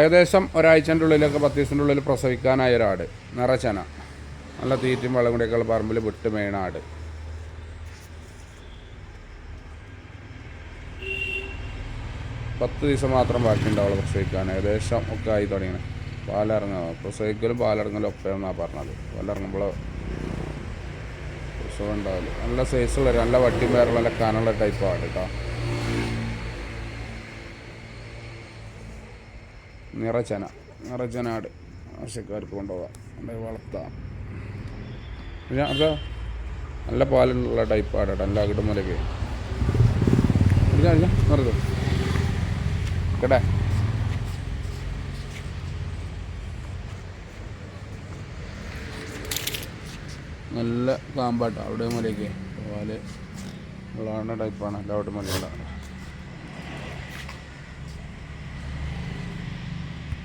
ഏകദേശം ഒരാഴ്ചന്റെ ഉള്ളിലൊക്കെ പത്ത് ദിവസത്തിന്റെ ഉള്ളിൽ പ്രസവിക്കാനായ ഒരാട് നിറച്ചന. നല്ല തീറ്റും വെള്ളം കൂടിയൊക്കെയുള്ള പറമ്പിൽ വിട്ട് മേണ ആട്. പത്ത് ദിവസം മാത്രം ബാക്കിയുണ്ടാവുള്ളൂ പ്രസവിക്കാൻ. ഏകദേശം ഒക്കെ ആയി തുടങ്ങിയത് പാലിറങ്ങുക പ്രസവിക്കലും പാലിറങ്ങലും എന്നാണ് പറഞ്ഞത്. പാലിറങ്ങുമ്പോൾ പ്രസവം ഉണ്ടാവില്ല. നല്ല സൈസുള്ള നല്ല വട്ടിയും പേരുള്ള കനുള്ള ടൈപ്പാണ് കേട്ടോ നിറച്ചന നിറചനാട് ആവശ്യക്കാർക്ക് കൊണ്ടുപോകാം. അല്ലെങ്കിൽ വളർത്താം. പിന്നെ അത് നല്ല പാലുള്ള ടൈപ്പാണ് കേട്ടോ നല്ല അകിടുമലൊക്കെ. നിർത്തും കേട്ടെ നല്ല കാമ്പാട്ടോ അവിടെ മലയൊക്കെ പാൽ ഉള്ള ടൈപ്പാണ് എല്ലാ അവിടെ മലയുള്ള